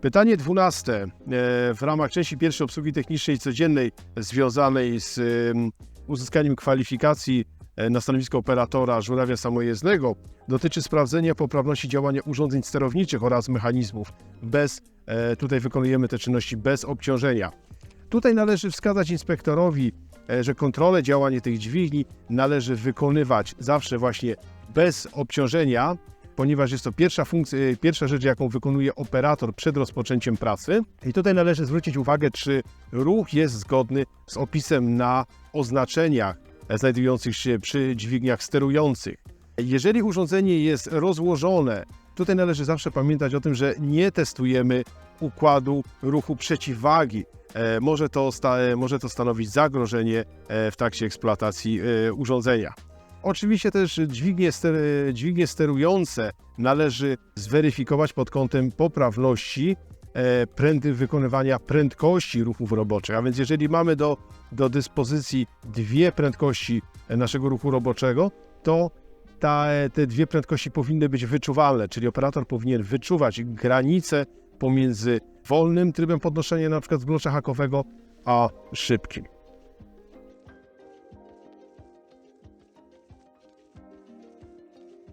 Pytanie dwunaste. E, W ramach części pierwszej obsługi technicznej codziennej związanej z em, uzyskaniem kwalifikacji e, na stanowisko operatora żurawia samojezdnego dotyczy sprawdzenia poprawności działania urządzeń sterowniczych oraz mechanizmów. Bez, e, tutaj wykonujemy te czynności bez obciążenia. Tutaj należy wskazać inspektorowi, że kontrolę działania tych dźwigni należy wykonywać zawsze właśnie bez obciążenia, ponieważ jest to pierwsza funkcja, e, pierwsza rzecz, jaką wykonuje operator przed rozpoczęciem pracy. I tutaj należy zwrócić uwagę, czy ruch jest zgodny z opisem na oznaczeniach znajdujących się przy dźwigniach sterujących. Jeżeli urządzenie jest rozłożone, tutaj należy zawsze pamiętać o tym, że nie testujemy układu ruchu przeciwwagi. E, Może to, e, może to stanowić zagrożenie w trakcie eksploatacji urządzenia. Oczywiście też dźwignie, ster, dźwignie sterujące należy zweryfikować pod kątem poprawności e, prędy wykonywania prędkości ruchów roboczych. A więc jeżeli mamy do, do dyspozycji dwie prędkości naszego ruchu roboczego, to ta, te dwie prędkości powinny być wyczuwalne, czyli operator powinien wyczuwać granice pomiędzy wolnym trybem podnoszenia na przykład zblocza hakowego, a szybkim.